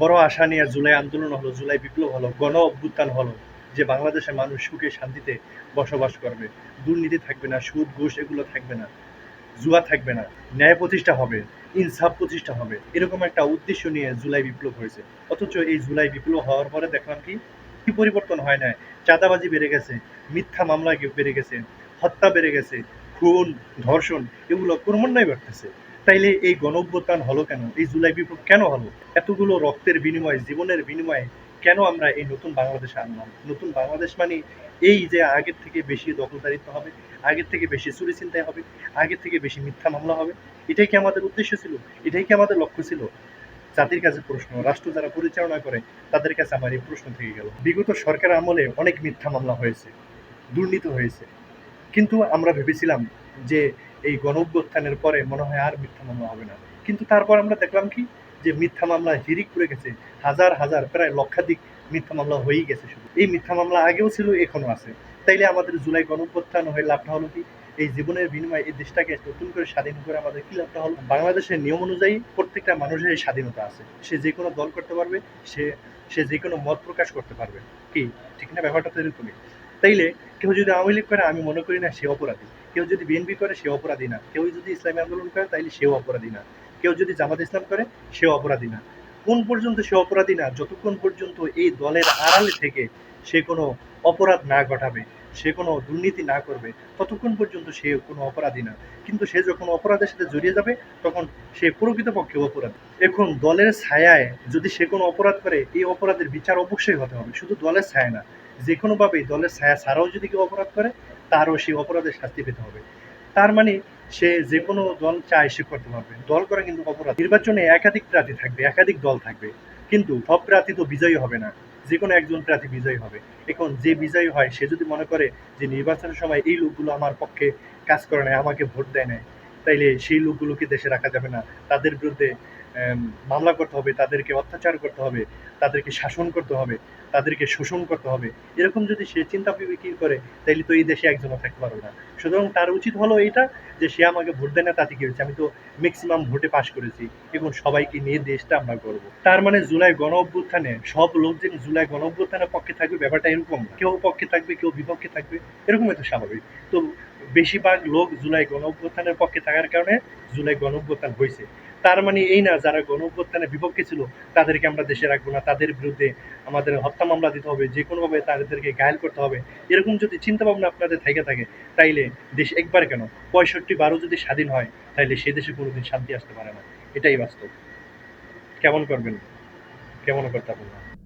বড় আশা নিয়ে জুলাই আন্দোলন হলো, জুলাই বিপ্লব হলো, গণ অভ্যুত্থান হলো, যে বাংলাদেশের মানুষ সুখে শান্তিতে বসবাস করবে। দুর্নীতি থাকবে না, সুদ, ঘুষ এগুলো থাকবে না, জুয়া থাকবে না, ন্যায় প্রতিষ্ঠা হবে, ইনসাফ প্রতিষ্ঠা হবে, এরকম একটা উদ্দেশ্য নিয়ে জুলাই বিপ্লব হয়েছে। অথচ এই জুলাই বিপ্লব হওয়ার পরে দেখলাম কি কি পরিবর্তন হয় না চাঁদাবাজি বেড়ে গেছে, মিথ্যা মামলা বেড়ে গেছে, হত্যা বেড়ে গেছে, খুন, ধর্ষণ এগুলো ক্রমান্বয়ে বাড়তেছে। তাইলে এই গণ অভ্যুত্থান হলো কেন? এই জুলাই বিপ্লব কেন হলো? এতগুলো রক্তের বিনিময়ে, জীবনের বিনিময়ে কেন আমরা এই নতুন বাংলাদেশে আনলাম? নতুন বাংলাদেশ মানে এই যে আগের থেকে বেশি দখলদারিত্ব হবে, আগের থেকে বেশি চুরি চিন্তায় হবে, আগের থেকে বেশি মিথ্যা মামলা হবে। এটাই কি আমাদের উদ্দেশ্য ছিল? এটাই কি আমাদের লক্ষ্য ছিল? জাতির কাছে প্রশ্ন, রাষ্ট্র যারা পরিচালনা করে, তাদের কাছে আমার এই প্রশ্ন থেকে গেল। বিগত সরকার আমলে অনেক মিথ্যা মামলা হয়েছে, দুর্নীতি হয়েছে। কিন্তু আমরা ভেবেছিলাম যে এই গণ অভ্যুত্থানের পরে মনে হয় আর মিথ্যা মামলা হবে না। কিন্তু তারপর আমরা দেখলাম কি? যে মিথ্যা মামলা হিরিক পড়ে গেছে, হাজার হাজার, প্রায় লক্ষাধিক মিথ্যা মামলা হয়েই গেছে শুধু। এই মিথ্যা মামলা আগেও ছিল এখনও আছে। তাইলে আমাদের জুলাই গণ অভ্যুত্থান হয়ে লাভটা হলো কি? এই জীবনের বিনিময়ে এই দেশটাকে নতুন করে স্বাধীন করে আমাদের কি লাভটা হলো? বাংলাদেশের নিয়ম অনুযায়ী প্রত্যেকটা মানুষের স্বাধীনতা আছে। সে যে কোনো দল করতে পারবে, সে সে যে কোনো মত প্রকাশ করতে পারবে। কি? ঠিক না? ব্যাপারটা তো এরকমই। তাইলে কেউ যদি আওয়ামী লীগ করে, আমি মনে করি না সে অপরাধী। কেউ যদি বিএনপি করে, সে অপরাধী না। কেউ যদি ইসলামী আন্দোলন করে, তাইলে সেও অপরাধী না। কেউ যদি জামাত ইসলাম করে, সেও অপরাধী না। কোন পর্যন্ত সে অপরাধী না, যতক্ষণ পর্যন্ত এই দলের আড়ালে থেকে সে কোনো অপরাধ না ঘটাবে। সে কোনো দুর্নীতি না করবে, ততক্ষণ পর্যন্ত সে কোনো অপরাধী না। কিন্তু সে যখন অপরাধের সাথে জড়িয়ে যাবে, তখন সে প্রকৃতপক্ষে অপরাধ। এখন দলের ছায়ায় যদি সে কোনো অপরাধ করে, এই অপরাধের বিচার অবশ্যই হতে হবে। শুধু দলের ছায়া না যে কোনোভাবেই দলের ছায়া ছাড়াও যদি কেউ অপরাধ করে, তারও সেই অপরাধের শাস্তি পেতে হবে। তার মানে সে যে কোনো দল চায় সে করতে পারবে। দল করা কিন্তু অপরাধ। নির্বাচনে একাধিক প্রার্থী থাকবে, একাধিক দল থাকবে। কিন্তু সব প্রার্থী তো বিজয়ী হবে না। যে কোনো একজন প্রার্থী বিজয়ী হবে। এখন যে বিজয়ী হয়, সে যদি মনে করে যে নির্বাচনের সময় এই লোকগুলো আমার পক্ষে কাজ করে নেয় আমাকে ভোট দেয় নেয় তাইলে সেই লোকগুলোকে দেশে রাখা যাবে না। তাদের বিরুদ্ধে মামলা করতে হবে, তাদেরকে অত্যাচার করতে হবে, তাদেরকে শাসন করতে হবে, তাদেরকে শোষণ করতে হবে। এরকম যদি সে চিন্তা বিবেকি করে, তাইলে তো এই দেশে একজনও থাকতে পারবে না। সুতরাং তার উচিত হলো এটা যে সে আমাকে ভোট দেয় না, তাতে কি হয়েছে? আমি তো ম্যাক্সিমাম ভোটে পাশ করেছি, এবং সবাইকে নিয়ে দেশটা আমরা করব তার মানে জুলাই গণ অভ্যুত্থানে সব লোক যে জুলাই গণ অভ্যুত্থানের পক্ষে থাকবে, ব্যাপারটা এরকম কেউ পক্ষে থাকবে, কেউ বিপক্ষে থাকবে, এরকমই তো স্বাভাবিক। তো বেশিরভাগ লোক জুলাই গণ অভ্যুত্থানের পক্ষে থাকার কারণে জুলাই গণ অভ্যুত্থান হয়েছে তার মানে এই না যারা গণ বিপক্ষে ছিল, তাদেরকে আমরা দেশে রাখব না। তাদের বিরুদ্ধে আমাদের হত্যা মামলা দিতে হবে, যে কোনোভাবে তাদেরকে ঘায়ল করতে হবে। এরকম যদি চিন্তা ভাবনা আপনাদের থেকে থাকে, তাইলে দেশ একবার কেন? পঁয়ষট্টি বারো যদি স্বাধীন হয়, তাইলে সে দেশে কোনোদিন শান্তি আসতে পারে না। এটাই বাস্তব। কেমন করবেন? কেমন করতে পারবেন